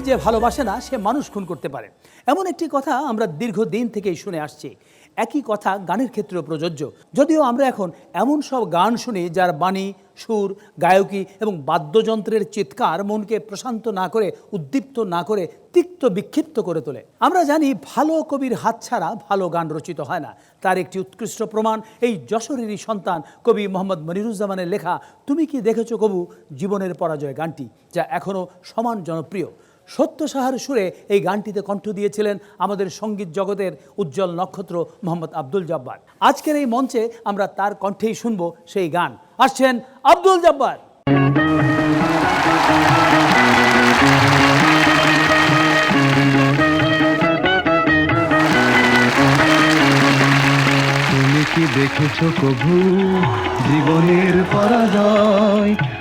যে ভালোবাসে না, সে মানুষ খুন করতে পারে। এমন একটি কথা আমরা দীর্ঘদিন থেকেই শুনে আসছি। একই কথা গানের ক্ষেত্রেও প্রযোজ্য। যদিও আমরা এখন এমন সব গান শুনি যার বাণী, সুর, গায়কী এবং বাদ্যযন্ত্রের চিৎকার মনকে প্রশান্ত না করে, উদ্দীপ্ত না করে, তিক্ত বিক্ষিপ্ত করে তোলে। আমরা জানি ভালো কবির হাত ছাড়া ভালো গান রচিত হয় না। তার একটি উৎকৃষ্ট প্রমাণ, এই যশোরেরই সন্তান কবি মোহাম্মদ মনিরুজ্জামানের লেখা, তুমি কি দেখেছ কবু জীবনের পরাজয় গানটি? যা এখনও সমান জনপ্রিয়। সত্য সাহার সুরে এই গানটিতে কণ্ঠ দিয়েছিলেন আমাদের সংগীত জগতের উজ্জ্বল নক্ষত্র মোহাম্মদ আব্দুল জব্বার। আজকের এই মঞ্চে আমরা তার কণ্ঠেই শুনব সেই গান। আসছেন আব্দুল জব্বার। দেখেছ কভু জীবনের পরাজয়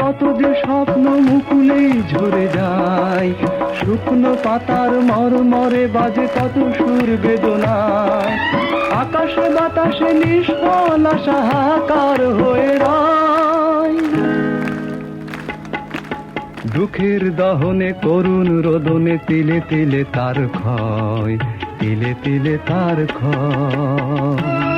কত যে স্বপ্ন মুকুলেই ঝরে যায়, শুকনো পাতার মরমরে বাজে কত সুর বেদনায়। আকাশে বাতাসে নিষ্ফল আশা হাহাকার হয়ে দুঃখের দহনে করুণ রোদনে তিলে তিলে তার ক্ষয়, তিলে তিলে তার ক্ষয়।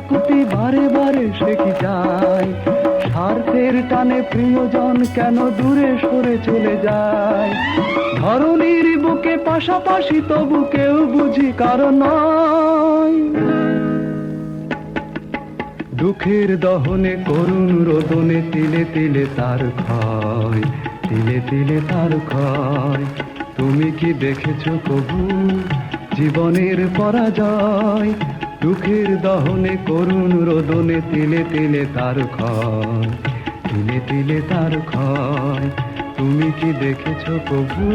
প্রাণের বারে বারে সে যায়? স্বার্থের টানে প্রিয়জন কেন দূরে সরে চলে যায়? ধরনীর বুকে পাশাপাশি তবু কেউ বুঝি কারণ দুঃখের দহনে করুণ রোদনে তিলে তিলে তার ক্ষয়, তিলে তিলে তার ক্ষয়। তুমি কি দেখেছ কবু? জীবনের পরাজয় দুঃখের দহনে করুণ রোদনে তিলে তিলে তার ক্ষয়, তিলে তিলে তার ক্ষয়। তুমি কি দেখেছ কবু